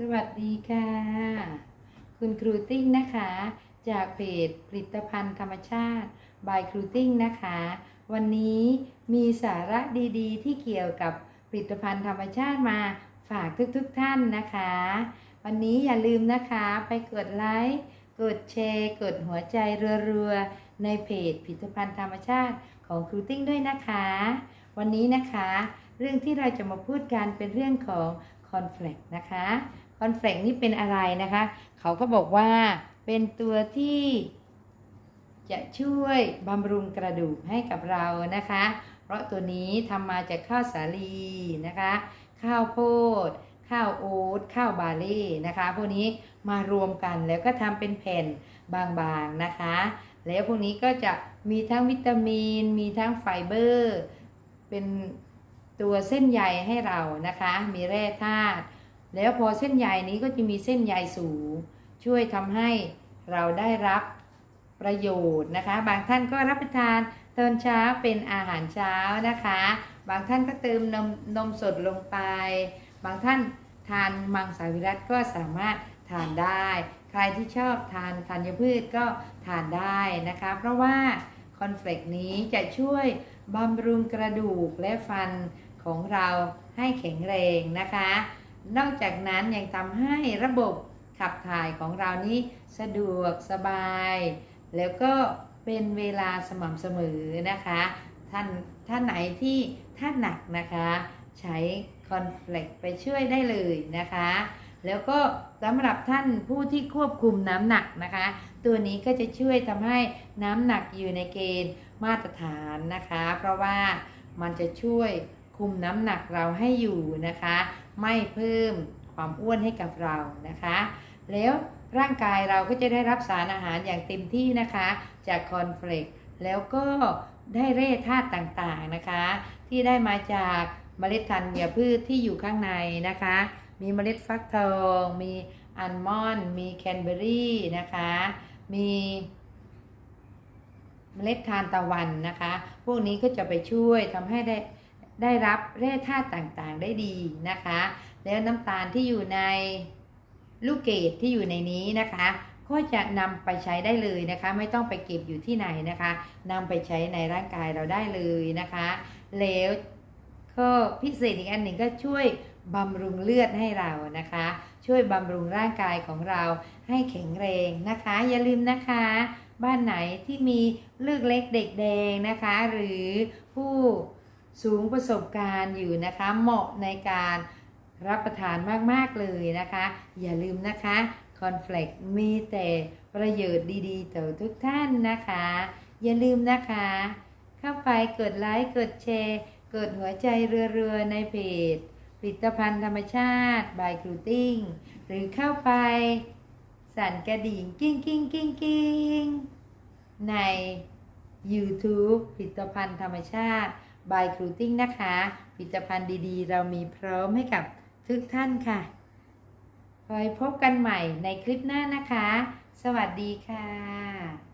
สวัสดีค่ะ คุณครูติ้งนะคะ จากเพจผลิตภัณฑ์ธรรมชาติ บายครูติ้งนะคะ วันนี้มีสาระดีๆ ที่เกี่ยวกับผลิตภัณฑ์ธรรมชาติมาฝากทุกๆทท่านนะคะ วันนี้อย่าลืมนะคะไปกดไลค์กดแชร์ กดหัวใจรัวๆในเพจผลิตภัณฑ์ธรรมชาติของครูติ้งด้วยนะคะ วันนี้นะคะ เรื่องที่เราจะมาพูดกันเป็นเรื่องของ อนเฟลกนะคะคอนเฟลกนี่เป็นอะไรนะคะ เขาก็บอกว่าเป็นตัวที่จะช่วยบำรุงกระดูกให้กับเรานะคะ เพราะตัวนี้ทำมาจากข้าวสาลีนะคะ ข้าวโพด ข้าวโอ๊ต ข้าวบาเล่นะคะ พวกนี้มารวมกันแล้วก็ทำเป็นแผ่นบางๆนะคะ แล้วพวกนี้ก็จะมีทั้งวิตามิน มีทั้งไฟเบอร์ เป็น ตัวเส้นใยให้เรานะคะ มีแร่ธาตุแล้วพอเส้นใยนี้ก็จะมีเส้นใยสูง ช่วยทำให้เราได้รับประโยชน์นะคะ บางท่านก็รับประทานตอนเช้าเป็นอาหารเช้านะคะ บางท่านก็เติมนมนมสดลงไป บางท่านทานมังสวิรัตก็สามารถทานได้ ใครที่ชอบทานธัญพืชก็ทานได้นะคะ เพราะว่าคอนเฟลกนี้จะช่วย บำรุงกระดูกและฟันของเราให้แข็งแรงนะคะ นอกจากนั้นยังทำให้ระบบขับถ่ายของเรานี้สะดวกสบาย แล้วก็เป็นเวลาสม่ำเสมอนะคะ ท่านท่านไหนที่ท่านหนักนะคะ ใช้คอนเฟลกไปช่วยได้เลยนะคะ แล้วก็สำหรับท่านผู้ที่ควบคุมน้ำหนักนะคะ ตัวนี้ก็จะช่วยทำให้น้ำหนักอยู่ในเกณฑ์มาตรฐานนะคะ เพราะว่ามันจะช่วยคุมน้ำหนักเราให้อยู่นะคะ ไม่เพิ่มความอ้วนให้กับเรานะคะ แล้วร่างกายเราก็จะได้รับสารอาหารอย่างเต็มที่นะคะ จากคอนเฟลกแล้วก็ได้แร่ธาตุต่างๆนะคะ ที่ได้มาจากเมล็ดธัญพืชที่อยู่ข้างในนะคะ มีเมล็ดฟักทอง มีอัลมอนด์มีแคนเบอรี่นะคะ มีเมล็ดทานตะวันนะคะ พวกนี้ก็จะไปช่วยทำให้ได้ได้รับแร่ธาตุต่างๆได้ดีนะคะ แล้วน้ำตาลที่อยู่ในลูกเกดที่อยู่ในนี้นะคะ ก็จะนำไปใช้ได้เลยนะคะ ไม่ต้องไปเก็บอยู่ที่ไหนนะคะนำไปใช้ในร่างกายเราได้เลยนะคะ แล้วก็พิเศษอีกอันหนึ่งก็ช่วย บำรุงเลือดให้เรานะคะ ช่วยบำรุงร่างกายของเราให้แข็งแรงนะคะ อย่าลืมนะคะ บ้านไหนที่มีลูกเล็กเด็กแดงนะคะ หรือผู้สูงประสบการณ์อยู่นะคะ เหมาะในการรับประทานมากๆเลยนะคะ อย่าลืมนะคะคอนเฟลกมีแต่ประโยชน์ดีๆต่อทุกท่านนะคะ อย่าลืมนะคะ เข้าไปกดไลค์กดแชร์ กดหัวใจเรือๆในเพจ ผลิตภัณฑ์ธรรมชาติบายครูติ้งหรือเข้าไป สั่นกระดิ่งกิ้งกิ้งกิ้งกิ้งใน YouTube ผลิตภัณฑ์ธรรมชาติบายครูติ้งนะคะ ผลิตภัณฑ์ดีๆ เรามีพร้อมให้กับทุกท่านค่ะคอยพบกันใหม่ในคลิปหน้านะคะ สวัสดีค่ะ